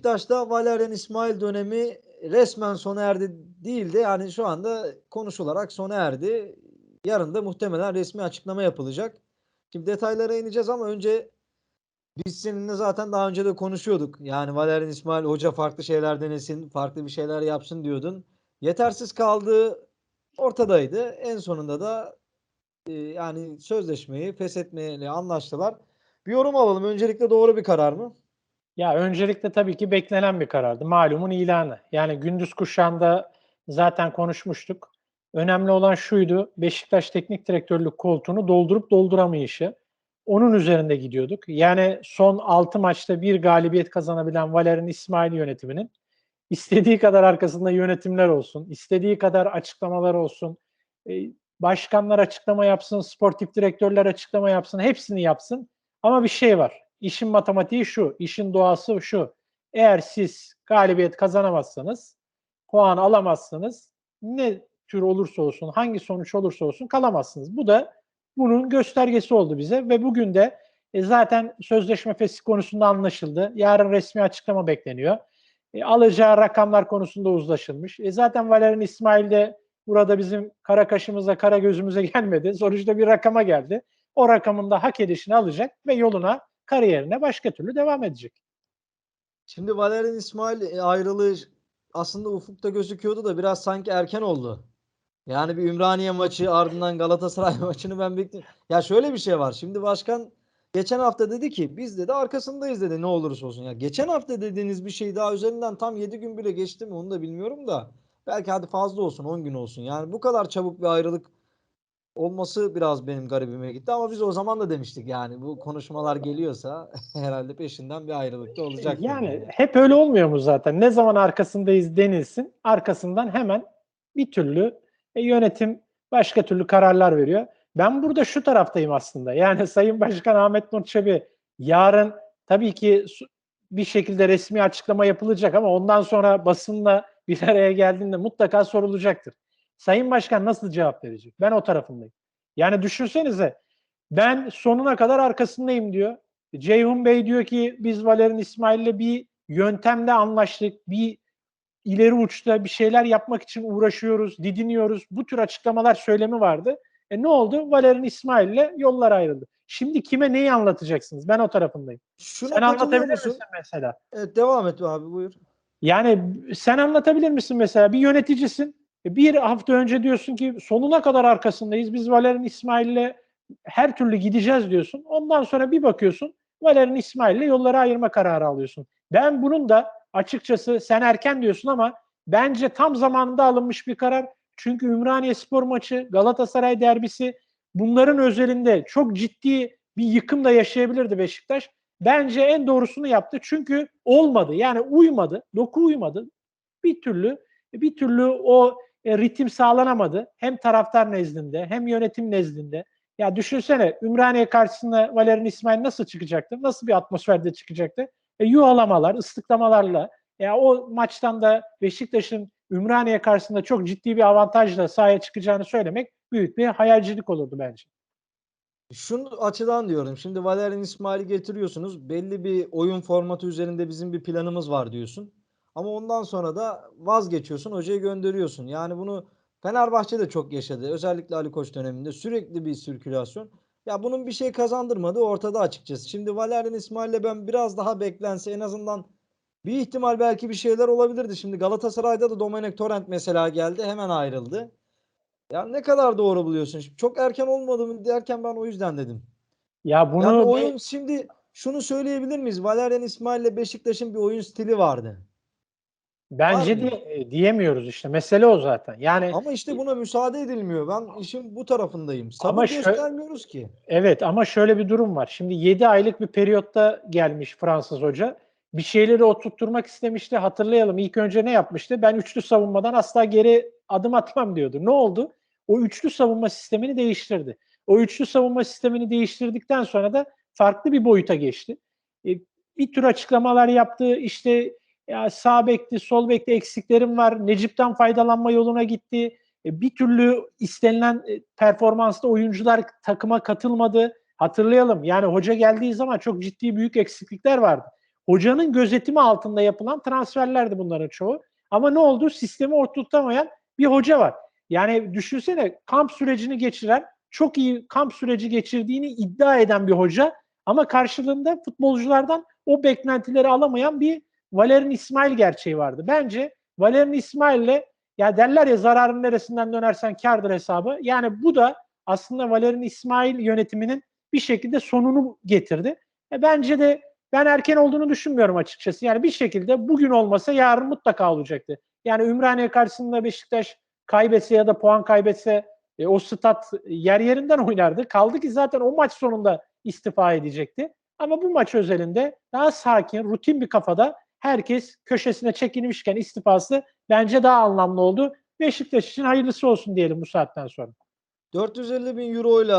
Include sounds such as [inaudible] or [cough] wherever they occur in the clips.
Beşiktaş'ta Valerian İsmail dönemi resmen sona erdi değil de yani şu anda konuşularak sona erdi. Yarın da muhtemelen resmi açıklama yapılacak. Şimdi detaylara ineceğiz ama önce biz seninle zaten daha önce de konuşuyorduk. Yani Valerian İsmail hoca farklı şeyler denesin, farklı bir şeyler yapsın diyordun. Yetersiz kaldığı ortadaydı. En sonunda da e, yani sözleşmeyi feshetmeyle anlaştılar. Bir yorum alalım. Öncelikle doğru bir karar mı? Ya öncelikle tabii ki beklenen bir karardı. Malumun ilanı. Yani gündüz kuşağında zaten konuşmuştuk. Önemli olan şuydu. Beşiktaş teknik direktörlük koltuğunu doldurup dolduramayışı. Onun üzerinde gidiyorduk. Yani son 6 maçta bir galibiyet kazanabilen Valerian İsmail yönetiminin istediği kadar arkasında yönetimler olsun, istediği kadar açıklamalar olsun, e, başkanlar açıklama yapsın, sportif direktörler açıklama yapsın, hepsini yapsın. Ama bir şey var. İşin matematiği şu, işin doğası şu. Eğer siz galibiyet kazanamazsanız, puan alamazsanız ne tür olursa olsun, hangi sonuç olursa olsun kalamazsınız. Bu da bunun göstergesi oldu bize ve bugün de e, zaten sözleşme fesih konusunda anlaşıldı. Yarın resmi açıklama bekleniyor. E, alacağı rakamlar konusunda uzlaşılmış. E, zaten Valerian İsmail de burada bizim kara kaşımıza, kara gözümüze [laughs] gelmedi. Sonuçta bir rakama geldi. O rakamın da hak edişini alacak ve yoluna, kariyerine başka türlü devam edecek. Şimdi Valerian İsmail ayrılığı aslında ufukta gözüküyordu da biraz sanki erken oldu. Yani bir Ümraniye maçı ardından Galatasaray [laughs] maçını ben bekliyorum. Ya şöyle bir şey var. Şimdi başkan geçen hafta dedi ki biz dedi arkasındayız dedi ne olursa olsun. Ya geçen hafta dediğiniz bir şey daha üzerinden tam 7 gün bile geçti mi onu da bilmiyorum da. Belki hadi fazla olsun 10 gün olsun. Yani bu kadar çabuk bir ayrılık olması biraz benim garibime gitti ama biz o zaman da demiştik yani bu konuşmalar geliyorsa [laughs] herhalde peşinden bir ayrılık da olacak. Yani hep öyle olmuyor mu zaten? Ne zaman arkasındayız denilsin, arkasından hemen bir türlü e, yönetim başka türlü kararlar veriyor. Ben burada şu taraftayım aslında. Yani [laughs] Sayın Başkan Ahmet Nur Çebi yarın tabii ki bir şekilde resmi açıklama yapılacak ama ondan sonra basınla bir araya geldiğinde mutlaka sorulacaktır. Sayın Başkan nasıl cevap verecek? Ben o tarafındayım. Yani düşünsenize ben sonuna kadar arkasındayım diyor. Ceyhun Bey diyor ki biz Valerian İsmail'le bir yöntemle anlaştık. Bir ileri uçta bir şeyler yapmak için uğraşıyoruz, didiniyoruz. Bu tür açıklamalar söylemi vardı. E ne oldu? Valerian İsmail'le yollar ayrıldı. Şimdi kime neyi anlatacaksınız? Ben o tarafındayım. Şuna sen anlatabilir musun? misin mesela? Evet devam et abi buyur. Yani sen anlatabilir misin mesela? Bir yöneticisin. E, bir hafta önce diyorsun ki sonuna kadar arkasındayız. Biz Valerian İsmail'le her türlü gideceğiz diyorsun. Ondan sonra bir bakıyorsun Valerian İsmail'le yolları ayırma kararı alıyorsun. Ben bunun da açıkçası sen erken diyorsun ama bence tam zamanında alınmış bir karar. Çünkü Ümraniye spor maçı, Galatasaray derbisi bunların özelinde çok ciddi bir yıkım da yaşayabilirdi Beşiktaş. Bence en doğrusunu yaptı. Çünkü olmadı. Yani uymadı. Doku uymadı. Bir türlü bir türlü o e, ritim sağlanamadı. Hem taraftar nezdinde hem yönetim nezdinde. Ya düşünsene Ümraniye karşısında Valerian İsmail nasıl çıkacaktı? Nasıl bir atmosferde çıkacaktı? E, yuhalamalar, ıslıklamalarla. Ya o maçtan da Beşiktaş'ın Ümraniye karşısında çok ciddi bir avantajla sahaya çıkacağını söylemek büyük bir hayalcilik olurdu bence. Şunu açıdan diyorum. Şimdi Valerian İsmail'i getiriyorsunuz. Belli bir oyun formatı üzerinde bizim bir planımız var diyorsun. Ama ondan sonra da vazgeçiyorsun, hocayı gönderiyorsun. Yani bunu Fenerbahçe de çok yaşadı. Özellikle Ali Koç döneminde sürekli bir sirkülasyon. Ya bunun bir şey kazandırmadığı ortada açıkçası. Şimdi Valerian İsmail'le ben biraz daha beklense en azından bir ihtimal belki bir şeyler olabilirdi. Şimdi Galatasaray'da da Domenek Torrent mesela geldi. Hemen ayrıldı. Ya ne kadar doğru buluyorsun? Şimdi çok erken olmadı mı derken ben o yüzden dedim. Ya bunu yani oyun şimdi şunu söyleyebilir miyiz? Valerian İsmail'le Beşiktaş'ın bir oyun stili vardı. Bence mı? diye, diyemiyoruz işte. Mesele o zaten. Yani Ama işte buna müsaade edilmiyor. Ben işin bu tarafındayım. Sabır Ama göstermiyoruz ki. Evet ama şöyle bir durum var. Şimdi 7 aylık bir periyotta gelmiş Fransız hoca. Bir şeyleri oturtturmak istemişti. Hatırlayalım ilk önce ne yapmıştı? Ben üçlü savunmadan asla geri adım atmam diyordu. Ne oldu? O üçlü savunma sistemini değiştirdi. O üçlü savunma sistemini değiştirdikten sonra da farklı bir boyuta geçti. E, bir tür açıklamalar yaptı. İşte ya sağ bekti, sol bekti eksiklerim var. Necip'ten faydalanma yoluna gitti. E, bir türlü istenilen e, performansta oyuncular takıma katılmadı. Hatırlayalım yani hoca geldiği zaman çok ciddi büyük eksiklikler vardı. hocanın gözetimi altında yapılan transferlerdi bunların çoğu. Ama ne oldu? Sistemi oturtamayan bir hoca var. Yani düşünsene kamp sürecini geçiren, çok iyi kamp süreci geçirdiğini iddia eden bir hoca ama karşılığında futbolculardan o beklentileri alamayan bir Valerian İsmail gerçeği vardı. Bence Valerian İsmail'le ya derler ya zararın neresinden dönersen kardır hesabı. Yani bu da aslında Valerian İsmail yönetiminin bir şekilde sonunu getirdi. E bence de ben erken olduğunu düşünmüyorum açıkçası. Yani bir şekilde bugün olmasa yarın mutlaka olacaktı. Yani Ümraniye karşısında Beşiktaş kaybetse ya da puan kaybetse e, o stat yer yerinden oynardı. Kaldı ki zaten o maç sonunda istifa edecekti. Ama bu maç özelinde daha sakin, rutin bir kafada herkes köşesine çekilmişken istifası bence daha anlamlı oldu. Beşiktaş için hayırlısı olsun diyelim bu saatten sonra. 450 bin euro ile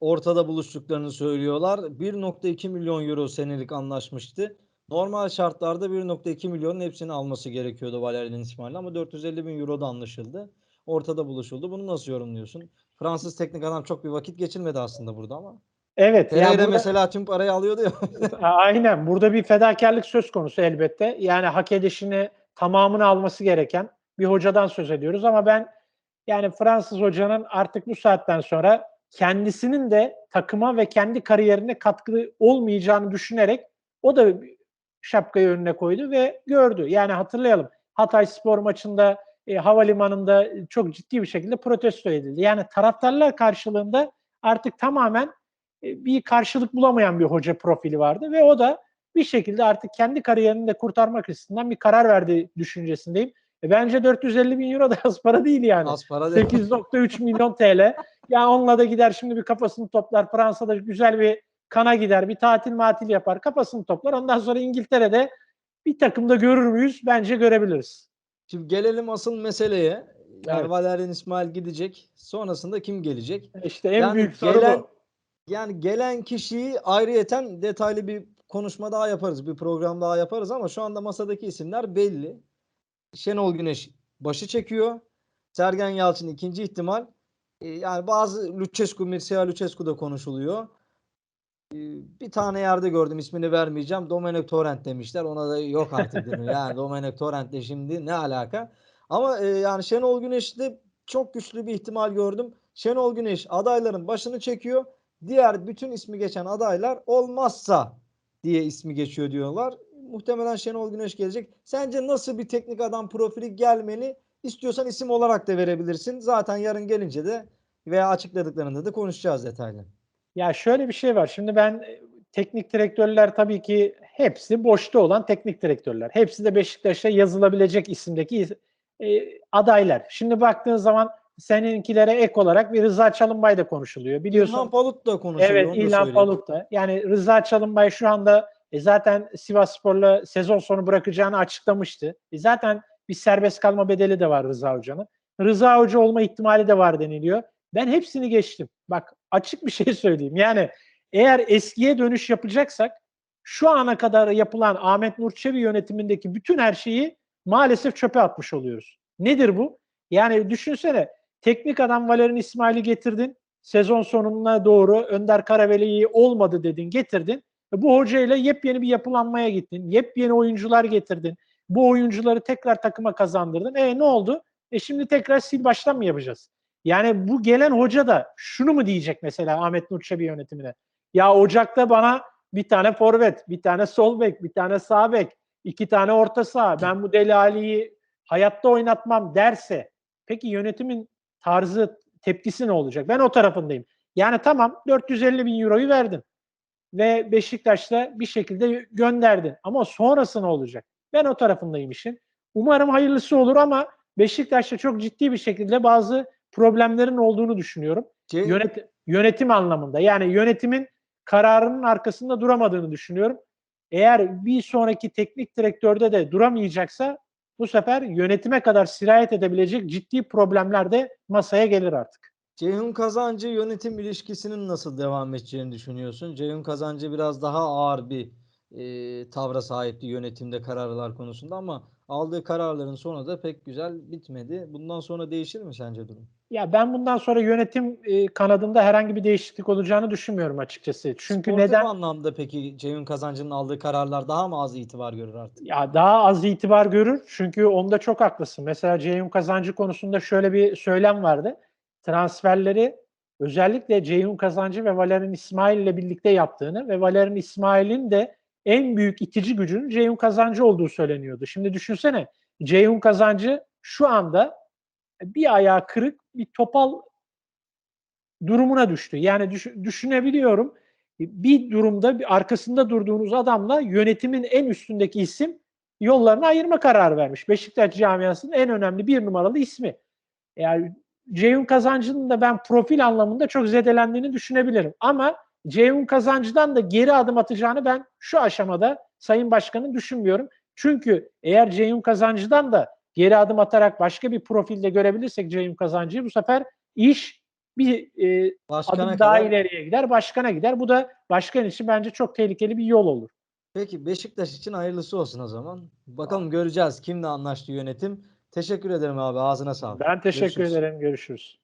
ortada buluştuklarını söylüyorlar. 1.2 milyon euro senelik anlaşmıştı. Normal şartlarda 1.2 milyonun hepsini alması gerekiyordu Valerian İsmail ama 450 bin euro da anlaşıldı. Ortada buluşuldu. Bunu nasıl yorumluyorsun? Fransız teknik adam çok bir vakit geçirmedi aslında burada ama. Evet. Pereira yani burada- mesela tüm parayı alıyordu ya. [laughs] Aynen. Burada bir fedakarlık söz konusu elbette. Yani hak edişini tamamını alması gereken bir hocadan söz ediyoruz ama ben yani Fransız hocanın artık bu saatten sonra kendisinin de takıma ve kendi kariyerine katkı olmayacağını düşünerek o da şapkayı önüne koydu ve gördü. Yani hatırlayalım Hatay Spor maçında e, havalimanında çok ciddi bir şekilde protesto edildi. Yani taraftarlar karşılığında artık tamamen e, bir karşılık bulamayan bir hoca profili vardı ve o da bir şekilde artık kendi kariyerini de kurtarmak açısından bir karar verdi düşüncesindeyim. E bence 450 bin euro da az para değil yani. Az para değil. 8.3 milyon TL. Ya onunla da gider şimdi bir kafasını toplar. Fransa'da güzel bir kana gider. Bir tatil matil yapar. Kafasını toplar. Ondan sonra İngiltere'de bir takımda görür müyüz? Bence görebiliriz. Şimdi gelelim asıl meseleye. Yani Evet. Valerian İsmail gidecek. Sonrasında kim gelecek? İşte en Yani büyük soru gelen- bu. Yani gelen kişiyi ayrıyeten detaylı bir konuşma daha yaparız. Bir program daha yaparız ama şu anda masadaki isimler belli. Şenol Güneş başı çekiyor. Sergen Yalçın ikinci ihtimal. Ee, Yani bazı Lucescu, Mircea Lucescu da konuşuluyor. Ee, Bir tane yerde gördüm ismini vermeyeceğim. Domenech Torrent demişler. Ona da yok artık dedim. [laughs] Yani Domenech Torrent de şimdi ne alaka? Ama e, yani Şenol Güneş'te çok güçlü bir ihtimal gördüm. Şenol Güneş adayların başını çekiyor. Diğer bütün ismi geçen adaylar olmazsa diye ismi geçiyor diyorlar. Muhtemelen Şenol Güneş gelecek. Sence nasıl bir teknik adam profili gelmeni istiyorsan isim olarak da verebilirsin. Zaten yarın gelince de veya açıkladıklarında da konuşacağız detaylı. Ya şöyle bir şey var. Şimdi ben e, teknik direktörler tabii ki hepsi boşta olan teknik direktörler. Hepsi de Beşiktaş'a yazılabilecek isimdeki e, adaylar. Şimdi baktığın zaman seninkilere ek olarak bir Rıza Çalınbay da konuşuluyor. Biliyorsun. İlhan Palut da konuşuyor. Evet da İlhan. Palut da. Yani Rıza Çalınbay şu anda e, zaten Sivas Spor'la sezon sonu bırakacağını açıklamıştı. E, zaten bir serbest kalma bedeli de var Rıza Hoca'nın. Rıza Hoca olma ihtimali de var deniliyor. Ben hepsini geçtim. Bak açık bir şey [laughs] söyleyeyim. Yani eğer eskiye dönüş yapacaksak şu ana kadar yapılan Ahmet Nur Çebi yönetimindeki bütün her şeyi maalesef çöpe atmış oluyoruz. Nedir bu? Yani düşünsene teknik adam Valerian İsmail'i getirdin sezon sonuna doğru Önder Karaveli'yi olmadı dedin, getirdin. E, Bu hocayla yepyeni bir yapılanmaya gittin. Yepyeni oyuncular getirdin. Bu oyuncuları tekrar takıma kazandırdın. E ne oldu? E şimdi tekrar sil baştan mı yapacağız? Yani bu gelen hoca da şunu mu diyecek mesela Ahmet Nur Çebi yönetimine? Ya Ocak'ta bana bir tane forvet, bir tane sol bek, bir tane sağ bek, iki tane orta saha. Ben bu Deli Ali'yi hayatta oynatmam derse peki yönetimin tarzı, tepkisi ne olacak? Ben o tarafındayım. Yani tamam 450 bin euroyu verdin ve Beşiktaş'ta bir şekilde gönderdin. Ama sonrası ne olacak? Ben o tarafındayım işin. Umarım hayırlısı olur ama Beşiktaş'ta çok ciddi bir şekilde bazı problemlerin olduğunu düşünüyorum. Şey- Yönet, yönetim anlamında. Yani yönetimin kararının arkasında duramadığını düşünüyorum. Eğer bir sonraki teknik direktörde de duramayacaksa bu sefer yönetime kadar sirayet edebilecek ciddi problemler de masaya gelir artık. Ceyhun Kazancı yönetim ilişkisinin nasıl devam edeceğini düşünüyorsun? Ceyhun Kazancı biraz daha ağır bir e, tavra sahipti yönetimde kararlar konusunda ama aldığı kararların sonu da pek güzel bitmedi. Bundan sonra değişir mi sence durum? Ya ben bundan sonra yönetim e, kanadında herhangi bir değişiklik olacağını düşünmüyorum açıkçası. Çünkü Sportif neden? anlamda peki Ceyhun Kazancı'nın aldığı kararlar daha mı az itibar görür artık? Ya daha az itibar görür. Çünkü onda çok haklısın. Mesela Ceyhun Kazancı konusunda şöyle bir söylem vardı. Transferleri özellikle Ceyhun Kazancı ve Valerian İsmail ile birlikte yaptığını ve Valerian İsmail'in de en büyük itici gücünün Ceyhun Kazancı olduğu söyleniyordu. Şimdi düşünsene Ceyhun Kazancı şu anda bir ayağı kırık bir topal durumuna düştü. Yani düş- düşünebiliyorum bir durumda bir arkasında durduğunuz adamla yönetimin en üstündeki isim yollarını ayırma kararı vermiş. Beşiktaş camiasının en önemli bir numaralı ismi. Yani Ceyhun Kazancı'nın da ben profil anlamında çok zedelendiğini düşünebilirim. Ama Ceyhun Kazancı'dan da geri adım atacağını ben şu aşamada Sayın Başkan'ın düşünmüyorum. Çünkü eğer Ceyhun Kazancı'dan da geri adım atarak başka bir profilde görebilirsek Ceyhun Kazancı'yı bu sefer iş bir e, Başkana adım daha kadar- ileriye gider, başkana gider. Bu da başkan için bence çok tehlikeli bir yol olur. Peki Beşiktaş için hayırlısı olsun o zaman. Bakalım göreceğiz kimle anlaştı yönetim. Teşekkür ederim abi ağzına sağlık. Ben teşekkür Görüşürüz. ederim. Görüşürüz.